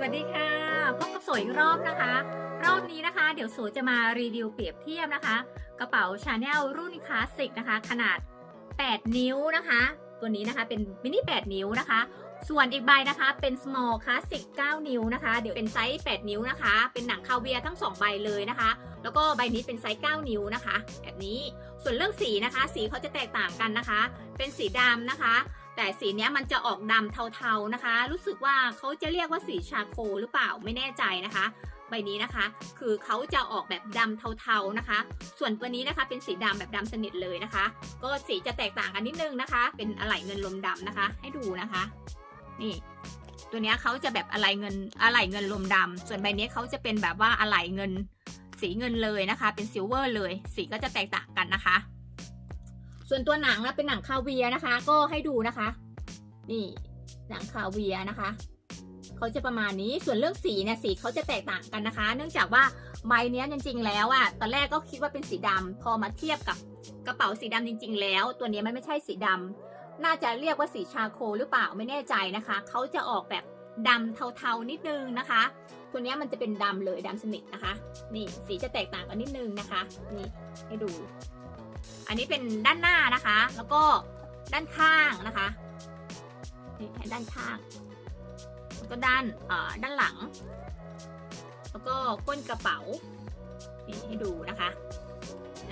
สวัสดีค่ะพบกับสวยอีกรอบนะคะ รอบนี้นะคะ เดี๋ยวสวยจะมารีวิวเปรียบเทียบนะคะ กระเป๋าชาแนลรุ่นคลาสสิกนะคะ ขนาด 8 นิ้วนะคะ ตัวนี้นะคะเป็นมินิ8 นิ้วนะคะ ส่วนอีกใบนะคะเป็น small classic 9นิ้วนะคะ เดี๋ยวเป็นไซส์ 8 นิ้วนะคะ เป็นหนังคาเวียทั้ง 2 ใบเลยนะคะ แล้วก็ใบนี้เป็นไซส์ 9 นิ้วนะคะ แบบนี้ส่วนเรื่องสีนะคะ สีเขาจะแตกต่างกันนะคะ เป็นสีดำนะคะ แต่สีเนี้ยมันจะออกดำเทาๆนะคะ รู้สึกว่าเขาจะเรียกว่าสีชาโคหรือเปล่าไม่แน่ใจนะคะ ใบนี้นะคะ คือเขาจะออกแบบดำเทาๆนะคะ ส่วนตัวนี้นะคะเป็นสีดำแบบดำสนิทเลยนะคะ ก็สีจะแตกต่างกันนิดนึงนะคะ เป็นอะไหล่เงินลมดำนะคะ ให้ดูนะคะ นี่ตัวนี้เขาจะแบบอะไหล่เงินอะไหล่เงินลมดำส่วนใบนี้เขาจะเป็นแบบว่าอะไหล่เงินสีเงินเลยนะคะ เป็นซิลเวอร์เลย สีก็จะแตกต่างกันนะคะ ส่วนตัวหนังนะเป็นหนังคาเวียนะคะ ก็ให้ดูนะคะ นี่หนังคาเวียนะคะเขาจะประมาณนี้ส่วนเรื่องสีเนี่ยสีเขาจะแตกต่างกันนะคะ เนื่องจากว่าใบเนี้ยจริง ๆ แล้วอะตอนแรกก็คิดว่าเป็นสีดำพอมาเทียบกับกระเป๋าสีดำจริง ๆ แล้ว ตัวนี้มันไม่ใช่สีดำน่าจะเรียกว่าสีชาโคหรือเปล่าไม่แน่ใจนะคะเขาจะออกแบบดำเทาๆนิดนึงนะคะ ตัวนี้มันจะเป็นดำเลยดำสนิทนะคะ นี่สีจะแตกต่างกันนิดนึงนะคะ นี่ให้ดู อันนี้เป็นด้านหน้านะคะ แล้วก็ด้านข้างนะคะนี่ด้านข้างแล้วก็ด้านเอ่อด้านหลัง แล้วก็ก้นกระเป๋านี่ให้ดูนะคะ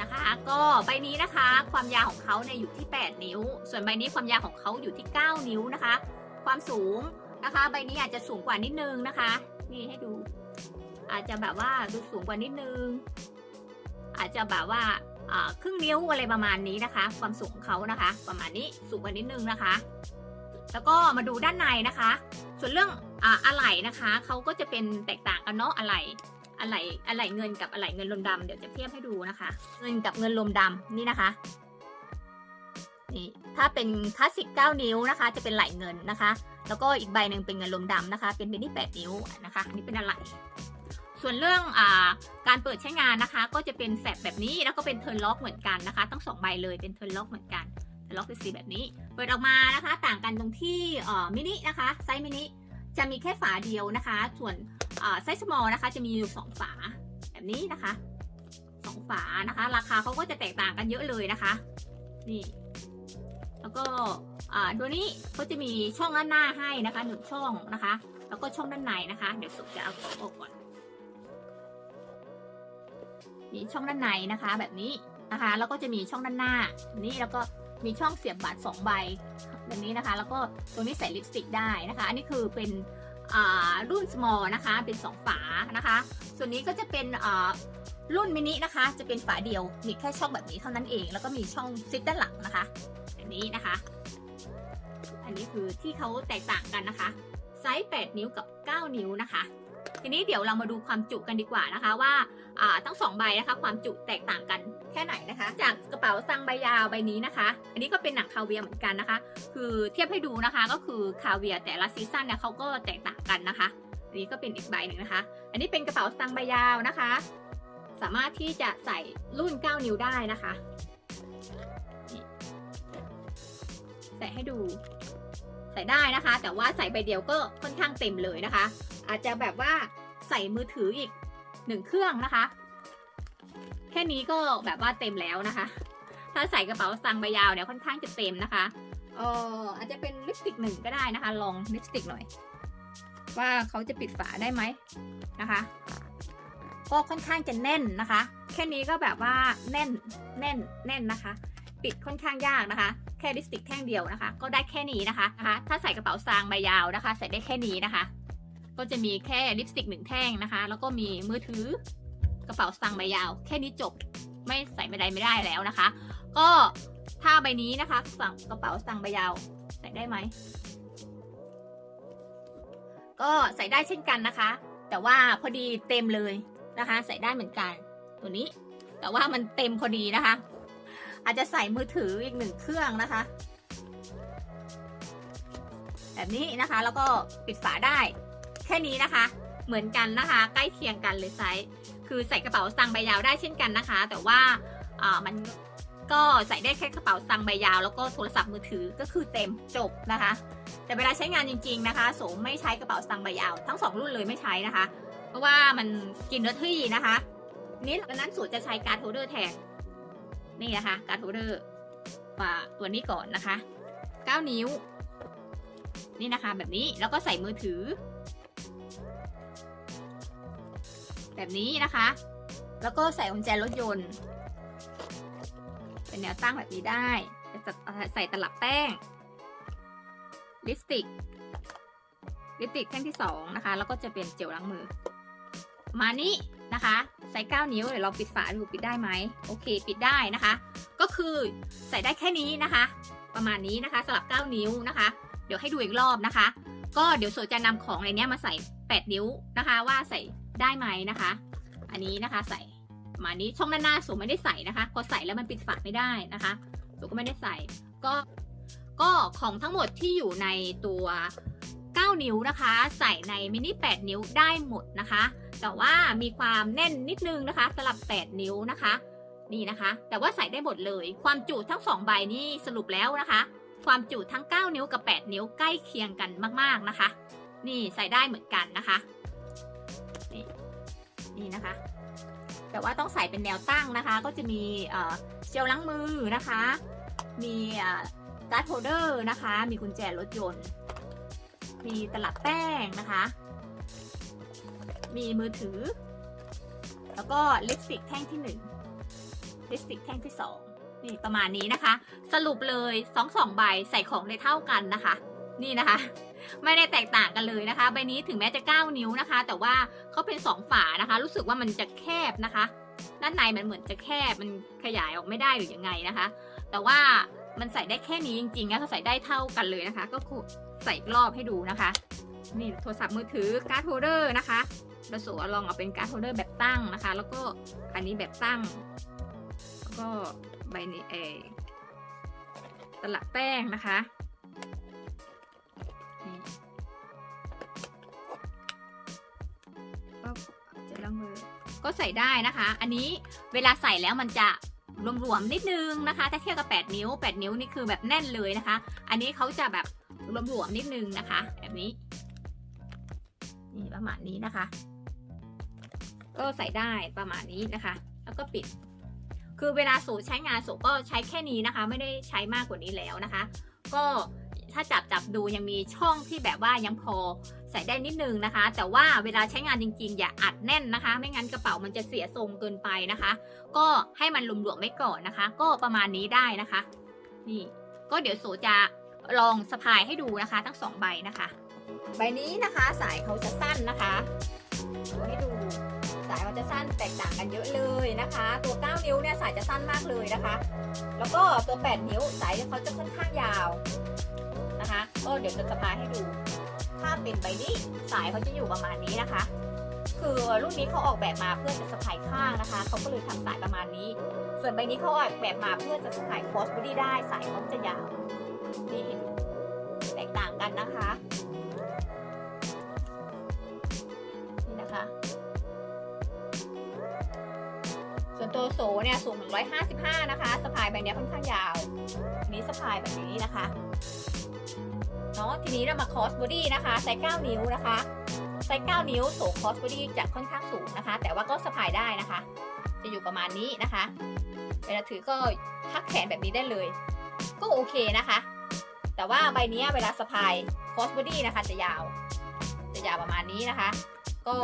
นะคะ ก็ใบนี้นะคะ ความยาวของเขาเนี่ยอยู่ที่ 8 นิ้ว ส่วนใบนี้ความยาวของเขาอยู่ที่ 9 นิ้วนะคะ ความสูงนะคะ ใบนี้อาจจะสูงกว่านิดนึงนะคะ นี่ให้ดู อาจจะแบบว่าดูสูงกว่านิดนึง อาจจะแบบว่า ครึ่งนิ้วอะไรประมาณนี้นะคะ ความสูงของเขานะคะ ประมาณนี้สูงกว่านิดนึงนะคะ แล้วก็มาดูด้านในนะคะ ส่วนเรื่องออะไหล่นะคะเขาก็จะเป็นแตกต่างกันเนาะอะไหล่อะไหล่อะไหล่เงินกับอะไหล่เงินลมดำเดี๋ยวจะเทียบให้ดูนะคะ เงินกับเงินลมดำนี่นะคะนี่ถ้าเป็นคลาสสิก9นิ้วนะคะ จะเป็นไหล่เงินนะคะ แล้วก็อีกใบหนึ่งเป็นเงินลมดำนะคะ เป็นเบนนี่8นิ้วนะคะนี่เป็นอะไหล่ ส่วนเรื่องอการเปิดใช้งานนะคะ ก็จะเป็นแสบแบบนี้แล้วก็เป็นเทิร์นล็อกเหมือนกันนะคะทั้งสองใบเลยเป็นเทิร์นล็อกเหมือนกันเทิร์นล็อกเป็นสีแบบนี้ เปิดออกมานะคะ ต่างกันตรงที่มินินะคะไซส์มินิจะมีแค่ฝาเดียวนะคะ ส่วนไซส์ small นะคะ จะมีอยู่สองฝาแบบนี้นะคะสองฝานะคะ ราคาเขาก็จะแตกต่างกันเยอะเลยนะคะนี่แล้วก็ตัวนี้เขาจะมีช่องด้านหน้าให้นะคะหนึ่งช่องนะคะ แล้วก็ช่องด้านในนะคะ เดี๋ยวสุกจะเอาของออกก่อน มีช่องด้านในนะคะ แบบนี้นะคะ แล้วก็จะมีช่องด้านหน้านี้แล้วก็มีช่องเสียบบัตร2ใบแบบนี้นะคะ แล้วก็ตรงนี้ใส่ลิปสติกได้นะคะ อันนี้คือเป็นรุ่น small นะคะ เป็น 2 ฝานะคะ ส่วนนี้ก็จะเป็นรุ่นมินินะคะ จะเป็นฝาเดียว มีแค่ช่องแบบนี้เท่านั้นเอง แล้วก็มีช่องซิปด้านหลังนะคะแบบนี้นะคะ อันนี้คือที่เขาแตกต่างกันนะคะ ไซส์ 8 นิ้วกับ 9 นิ้วนะคะ ทีนี้เดี๋ยวเรามาดูความจุกันดีกว่านะคะว่าอ่าทั้งสองใบนะคะ ความจุแตกต่างกันแค่ไหนนะคะ จากกระเป๋าซังใบยาวใบนี้นะคะ อันนี้ก็เป็นหนังคาเวียร์เหมือนกันนะคะ คือเทียบให้ดูนะคะก็คือคาเวียร์แต่ละซีซั่นเนี่ยเขาก็แตกต่างกันนะคะอันนี้ก็เป็นอีกใบหนึ่งนะคะ อันนี้เป็นกระเป๋าซังใบยาวนะคะ สามารถที่จะใส่รุ่น 9 นิ้วได้นะคะนี่ใส่ให้ดูใส่ได้นะคะ แต่ว่าใส่ใบเดียวก็ค่อนข้างเต็มเลยนะคะ อาจจะแบบว่าใส่มือถืออีกหนึ่งเครื่องนะคะ แค่นี้ก็แบบว่าเต็มแล้วนะคะ ถ้าใส่กระเป๋าสังใบยาวเนี่ยค่อนข้างจะเต็มนะคะเอออาจจะเป็นลิปสติกหนึ่งก็ได้นะคะ ลองลิปสติกหน่อย ว่าเขาจะปิดฝาได้ไหมนะคะก็ค่อนข้างจะแน่นนะคะ แค่นี้ก็แบบว่าแน่นแน่นแน่นนะคะ ปิดค่อนข้างยากนะคะ แค่ลิปสติกแท่งเดียวนะคะ ก็ได้แค่นี้นะคะนะคะ ถ้าใส่กระเป๋าซางใบยาวนะคะ ใส่ได้แค่นี้นะคะ ก็จะมีแค่ลิปสติกหนึ่งแท่งนะคะ แล้วก็มีมือถือกระเป๋าสตางค์ใบยาว แค่นี้จบไม่ใส่ไม่ได้ไม่ได้แล้วนะคะ ก็ถ้าใบนี้นะคะสั่งกระเป๋าสตางค์ใบยาวใส่ได้ไหมก็ใส่ได้เช่นกันนะคะ แต่ว่าพอดีเต็มเลยนะคะ ใส่ได้เหมือนกัน ตัวนี้ แต่ว่ามันเต็มพอดีนะคะ อาจจะใส่มือถืออีกหนึ่งเครื่องนะคะ แบบนี้นะคะแล้วก็ปิดฝาได้ แค่นี้นะคะ เหมือนกันนะคะ ใกล้เคียงกันเลยไซส์คือใส่กระเป๋าสตางค์ใบยาวได้เช่นกันนะคะ แต่ว่าอ่ามันก็ใส่ได้แค่กระเป๋าสตางค์ใบยาว แล้วก็โทรศัพท์มือถือก็คือเต็มจบนะคะ แต่เวลาใช้งานจริง ๆนะคะ โสไม่ใช้กระเป๋าสตางค์ใบยาว ทั้งสองรุ่นเลยไม่ใช้นะคะ เพราะว่ามันกินเนื้อที่นะคะนี่ดังนั้นสูตรจะใช้การ์ดโฮลเดอร์แทนนี่นะคะ การ์ดโฮลเดอร์ว่าตัวนี้ก่อนนะคะ 9 นิ้ว นี่นะคะแบบนี้แล้วก็ใส่มือถือ แบบนี้นะคะ แล้วก็ใส่กุญแจรถยนต์ เป็นแนวตั้งแบบนี้ได้จะใส่ตลับแป้ง ลิปสติก ลิปสติกแท่งที่สองนะคะ แล้วก็จะเป็นเจลล้างมือ มานี้นะคะใส่9นิ้วเดี๋ยวลองปิดฝาดูปิดได้ไหมโอเค ปิดได้นะคะ ก็คือใส่ได้แค่นี้นะคะ ประมาณนี้นะคะสลับ 9 นิ้วนะคะ เดี๋ยวให้ดูอีกรอบนะคะ ก็เดี๋ยวโสจะนำของในนี้มาใส่ 8 นิ้วนะคะ ว่าใส่ ได้ไหมนะคะ อันนี้นะคะใส่มานี้ช่องด้านหน้าสูไม่ได้ใส่นะคะ พอใส่แล้วมันปิดฝาไม่ได้นะคะสูก็ไม่ได้ใส่ ก็ก็ของทั้งหมดที่อยู่ในตัว 9 นิ้วนะคะ ใส่ในมินิ 8 นิ้วได้หมดนะคะ แต่ว่ามีความแน่นนิดนึงนะคะสลับ 8 นิ้วนะคะ นี่นะคะ แต่ว่าใส่ได้หมดเลย ความจุทั้ง 2 ใบนี่สรุปแล้วนะคะ ความจุทั้ง 9 นิ้วกับ 8 นิ้วใกล้เคียงกันมาก ๆนะคะ นี่ใส่ได้เหมือนกันนะคะ นี่นะคะ แต่ว่าต้องใส่เป็นแนวตั้งนะคะ ก็จะมีเจลล้างมือนะคะ มีการ์ดโฮลเดอร์นะคะ มีกุญแจรถยนต์ มีตลับแป้งนะคะ มีมือถือ แล้วก็ลิปสติกแท่งที่หนึ่งลิปสติกแท่งที่สองนี่ประมาณนี้นะคะ สรุปเลยสองสองใบใส่ของได้เท่ากันนะคะ นี่นะคะ ไม่ได้แตกต่างกันเลยนะคะ ใบนี้ถึงแม้จะ 9 นิ้วนะคะ แต่ว่าเขาเป็น 2 ฝานะคะ รู้สึกว่ามันจะแคบนะคะ ด้านในมันเหมือนจะแคบมันขยายออกไม่ได้หรือยังไงนะคะ แต่ว่ามันใส่ได้แค่นี้จริงๆนะเขาใส่ได้เท่ากันเลยนะคะ ก็ใส่รอบให้ดูนะคะ นี่โทรศัพท์มือถือการ์ดโฮเดอร์นะคะเราสูลองเอาเป็นการ์ดโฮเดอร์แบบตั้งนะคะ แล้วก็อันนี้แบบตั้งแล้วก็ใบนี้เอตลับแป้งนะคะ ล้างมือ ก็ใส่ได้นะคะ อันนี้เวลาใส่แล้วมันจะรวมๆนิดนึงนะคะ ถ้าเทียบกับ 8 นิ้ว 8 นิ้วนี่คือแบบแน่นเลยนะคะ อันนี้เขาจะแบบรวมๆนิดนึงนะคะ แบบนี้ นี่ประมาณนี้นะคะ ก็ใส่ได้ประมาณนี้นะคะ แล้วก็ปิด คือเวลาสูใช้งานสูก็ใช้แค่นี้นะคะ ไม่ได้ใช้มากกว่านี้แล้วนะคะ ก็ถ้าจับจับดูยังมีช่องที่แบบว่ายังพอ ส่ได้นิดนึงนะคะ แต่ว่าเวลาใช้งานจริงๆ อย่าอัดแน่นนะคะ ไม่งั้นกระเป๋ามันจะเสียทรงเกินไปนะคะ ก็ให้มันหลวมๆไว้ก่อนนะคะ ก็ประมาณนี้ได้นะคะ นี่ ก็เดี๋ยวโสจะลองสะพายให้ดูนะคะ ทั้งสองใบนะคะ ใบนี้นะคะสายเขาจะสั้นนะคะดูให้ดูสายเขาจะสั้นแตกต่างกันเยอะเลยนะคะ ตัว 9 นิ้วเนี่ยสายจะสั้นมากเลยนะคะ แล้วก็ตัว 8 นิ้วสายเขาจะค่อนข้างยาวนะคะ ก็เดี๋ยวจะสะพายให้ดู ถ้าเป็นใบนี้สายเขาจะอยู่ประมาณนี้นะคะ คือรุ่นนี้เขาออกแบบมาเพื่อจะสะพายข้างนะคะเขาก็เลยทำสายประมาณนี้ ส่วนใบนี้เขาออกแบบมาเพื่อจะสะพายคอสบอดี้ได้สายเขาจะยาวนี่แตกต่างกันนะคะนี่นะคะ ส่วนตัวโสเนี่ยสูง 155 นะคะสะพายใบนี้ค่อนข้างยาวนี้สะพายแบบนี้นะคะ เนาะทีนี้เรามาคอสบอดี้นะคะไซส์9นิ้วนะคะไซส์9นิ้วโสคอสบอดี้จะค่อนข้างสูงนะคะ แต่ว่าก็สะพายได้นะคะ จะอยู่ประมาณนี้นะคะเวลาถือก็พักแขนแบบนี้ได้เลย ก็โอเคนะคะ แต่ว่าใบนี้เวลาสะพายคอสบอดี้นะคะจะยาว จะยาวประมาณนี้นะคะ ก็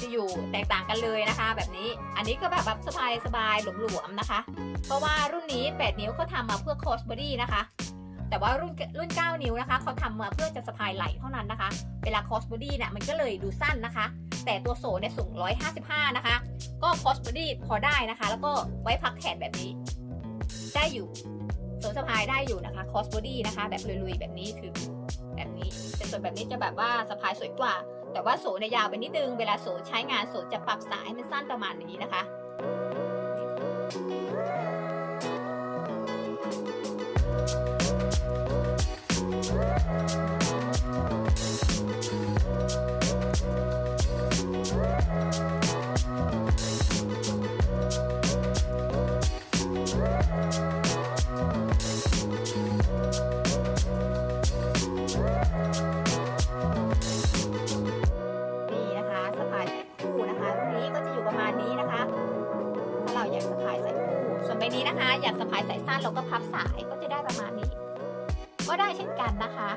จะอยู่แตกต่างกันเลยนะคะ แบบนี้อันนี้ก็แบบแบบสบายสบายหลวมๆนะคะ เพราะว่ารุ่นนี้ 8 นิ้วเขาทำมาเพื่อคอสบอดี้นะคะ แต่ว่ารุ่นรุ่น 9 นิ้วนะคะเขาทำมาเพื่อจะสะพายไหล่เท่านั้นนะคะ เวลาคอสบอดี้เนี่ยมันก็เลยดูสั้นนะคะ แต่ตัวโซเนี่ยสูง 155 นะคะ ก็คอสบอดี้พอได้นะคะ แล้วก็ไว้พักแขนแบบนี้ ได้อยู่โซสะพายได้อยู่นะคะคอสบอดี้นะคะ แบบลุยๆแบบนี้ถือแบบนี้แต่ส่วนแบบนี้จะแบบว่าสะพายสวยกว่า แต่ว่าโซเนี่ยยาวไปนิดนึง เวลาโซใช้งานโซจะปรับสายให้มันสั้นประมาณนี้นะคะ เราก็พับสายก็จะได้ประมาณนี้ ก็ได้เช่นกันนะคะ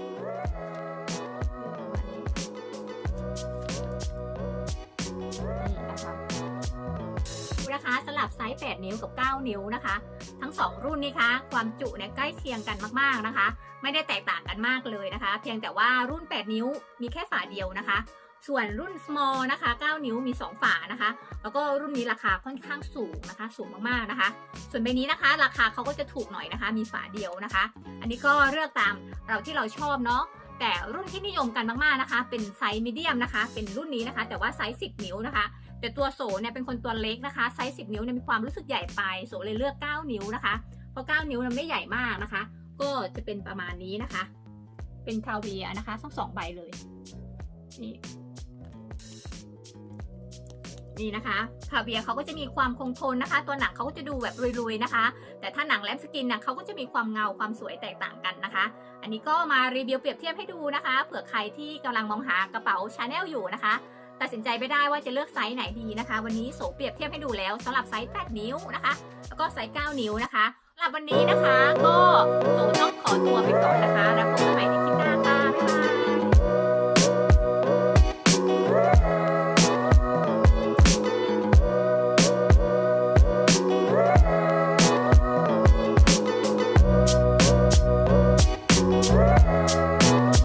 นี่นะคะดูนะคะสลับไซส์ 8 นิ้วกับ 9 นิ้วนะคะ ทั้ง 2 รุ่นนี้คะความจุเนี่ยใกล้เคียงกันมากๆนะคะ ไม่ได้แตกต่างกันมากเลยนะคะ เพียงแต่ว่ารุ่น 8 นิ้วมีแค่ฝาเดียวนะคะ ส่วนรุ่น small นะคะ 9 นิ้วมี 2 ฝานะคะ แล้วก็รุ่นนี้ราคาค่อนข้างสูงนะคะ สูงมากๆนะคะ ส่วนใบนี้นะคะ ราคาเขาก็จะถูกหน่อยนะคะ มีฝาเดียวนะคะ อันนี้ก็เลือกตามเราที่เราชอบเนาะ แต่รุ่นที่นิยมกันมากๆนะคะ เป็นไซส์มีเดียมนะคะ เป็นรุ่นนี้นะคะ แต่ว่าไซส์ 10 นิ้วนะคะ แต่ตัวโสเนี่ยเป็นคนตัวเล็กนะคะ ไซส์ 10 นิ้วเนี่ยมีความรู้สึกใหญ่ไป โสเลยเลือก 9 นิ้วนะคะ เพราะ 9 นิ้วมันไม่ใหญ่มากนะคะ ก็จะเป็นประมาณนี้นะคะ เป็นคาเวียนะคะทั้งสองใบเลย นี่ นี่นะคะคาเวียร์เขาก็จะมีความคงทนนะคะ ตัวหนังเขาก็จะดูแบบรุยๆนะคะ แต่ถ้าหนังแลมสกินนะเขาก็จะมีความเงาความสวยแตกต่างกันนะคะ อันนี้ก็มารีวิวเปรียบเทียบให้ดูนะคะ เผื่อใครที่กำลังมองหากระเป๋าชาแนลอยู่นะคะตัดสินใจไม่ได้ว่าจะเลือกไซส์ไหนดีนะคะ วันนี้โสเปรียบเทียบให้ดูแล้วสำหรับไซส์ 8 นิ้วนะคะ แล้วก็ไซส์ 9 นิ้วนะคะสำหรับวันนี้นะคะ ก็โสต้องขอตัวไปก่อนนะคะ แล้วพบกันใหม่ในคลิปหน้าค่ะ